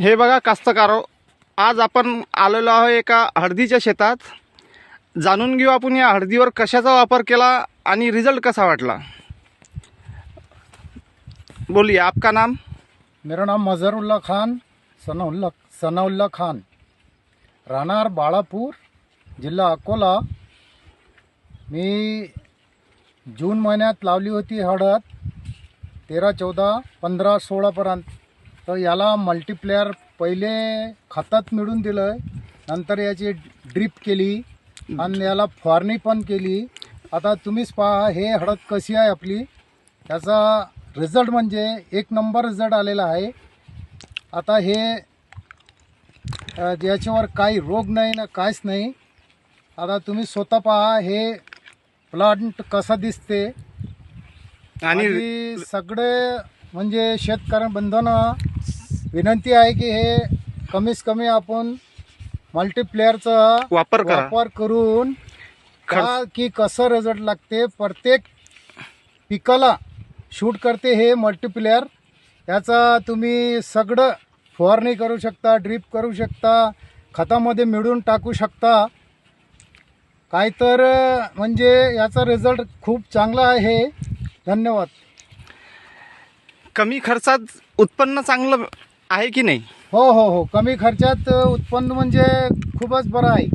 हे बघा कास्तकारो आज आपण आलेलो आहोत एका हळदीच्या शेतात. जाणून घेऊ आपण या हळदीवर कशाचा वापर केला आणि रिझल्ट कसा वाटला? बोलिए आपका नाम? मेरा नाम मजहरुल्ला खान सनाउल्ला सनाउल्ला खान. राहणार बाळापूर जिल्हा अकोला. मी जून महिन्यात लावली होती हळद. तेरा चौदा पंधरा सोळापर्यंत तर याला मल्टीप्लेअर पहिले खतात मिळून दिलं नंतर याची ड्रीप केली आणि याला फवारणी पण केली. आता तुम्हीच पहा हे हळद कशी आहे आपली? त्याचा रिझल्ट म्हणजे एक नंबर रिझल्ट आलेला आहे. आता हे याच्यावर काही रोग नाही ना काहीच नाही. आता तुम्ही स्वतः पहा हे प्लांट कसा दिसते? आणि सगळे म्हणजे शेतकरी बंधनं विनंती आहे की हे कमीत कमी आपण मल्टीप्लेअरचा वापर करा. वापर करून का की कसं रिझल्ट लागते प्रत्येक पिकाला शूट करते हे मल्टीप्लेअर याचा तुम्ही सगळं फवारणी करू शकता ड्रीप करू शकता खतामध्ये मिळून टाकू शकता. काय तर म्हणजे याचा रिझल्ट खूप चांगला आहे. धन्यवाद. कमी खर्चात उत्पन्न चांगलं आहे की नाही? हो हो हो. कमी खर्चात उत्पन्न म्हणजे खूपच बरं आहे.